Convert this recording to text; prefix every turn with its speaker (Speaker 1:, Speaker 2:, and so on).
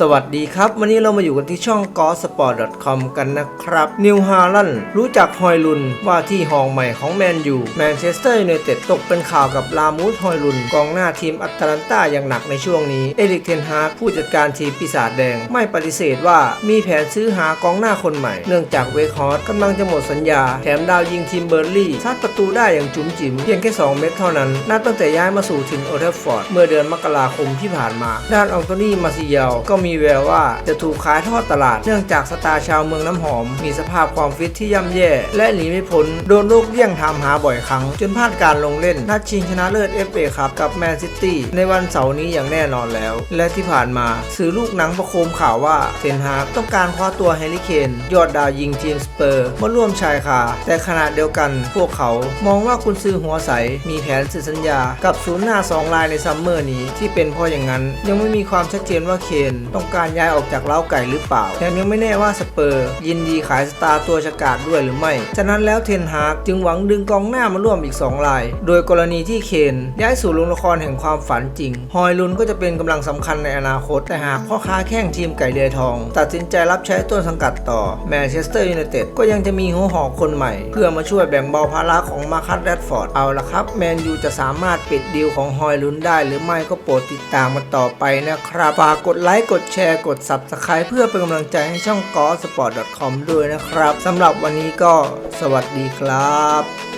Speaker 1: สวัสดีครับ วันนี้เรามาอยู่กันที่ช่อง g o s p o r t c o m กันนะครับ นิวฮาลันรู้จักฮอยลุนว่าที่ห้องใหม่ของแมนยูแมนเชสเตอร์ยูไนเต็ดตกเป็นข่าวกับลามูสฮอยลุนกองหน้าทีมอัตแลนตาอย่างหนักในช่วงนี้ เอริกเทนฮากผู้จัดการทีมปีศาจแดง ไม่ปฏิเสธว่ามีแผนซื้อหากองหน้าคนใหม่ เนื่องจากเวคฮอร์สกำลังจะหมดสัญญา แถมดาวยิงทีมเบอร์ลี่ซัดประตูได้อย่างจุ๋มจิ๋มเพียงแค่ 2 เม็ดเท่านั้นนับตั้งแต่ย้ายมาสู่ทีมโอเทฟฟอร์ดเมื่อเดือนมกราคมที่ผ่านมา ด้านอองโตนี่มาซิเยลก็มีมีแววว่าจะถูกขายทอดตลาด เนื่องจากสตาร์ชาวเมืองน้ำหอม มีสภาพความฟิตที่ย่ำแย่ และหนีไม่พ้นโดนโรคเลี่ยงทำหาบ่อยครั้ง จนพลาดการลงเล่น นัดชิงชนะเลิศ FA ครับกับแมนซิตี้ในวันเสาร์นี้อย่างแน่นอนแล้ว และที่ผ่านมาสื่อลูกหนังประโคมข่าวว่าเทนฮากต้องการคว้าตัวแฮร์รี่เคนยอดดาวยิงทีมสเปอร์มาร่วมชายคาแต่ขณะเดียวกันพวกเขามองว่าคุณซื้อหัวใสมีแผนสื่อสัญญากับศูนย์หน้าสองรายในซัมเมอร์นี้ที่เป็นเพราะอย่างนั้น ยังไม่มีความชัดเจนว่าเคนต้องการย้ายออกจากเล้าไก่หรือเปล่าแถมยังไม่แน่ว่าสเปอร์ ยินดีขายสตาร์ตัวฉกาดด้วยหรือไม่ ฉะนั้นแล้วเทนฮากจึงหวังดึงกองหน้ามาร่วมอีก 2 ราย โดยกรณีที่เคนย้ายสู่โรงละครแห่งความฝันจริง ฮอยลุนก็จะเป็นกำลังสำคัญในอนาคต แต่หากพ่อค้าแข่งทีมไก่เดือยทอง ตัดสินใจรับใช้ต้นสังกัดต่อแมนเชสเตอร์ยูไนเต็ดก็ยังจะมีหัวหอกคนใหม่ เพื่อมาช่วยแบ่งเบาภาระของมาคัตแรดฟอร์ดเอาละครับ แมนยูจะสามารถปิดดีลของฮอยลุนได้ หรือไม่ก็โปรดติดตามมาต่อไปนะครับฝากกดไลค์กดแชร์กด Subscribe เพื่อเป็นกำลังใจให้ช่องกอสปอร์ต .com ด้วยนะครับสำหรับวันนี้ก็สวัสดีครับ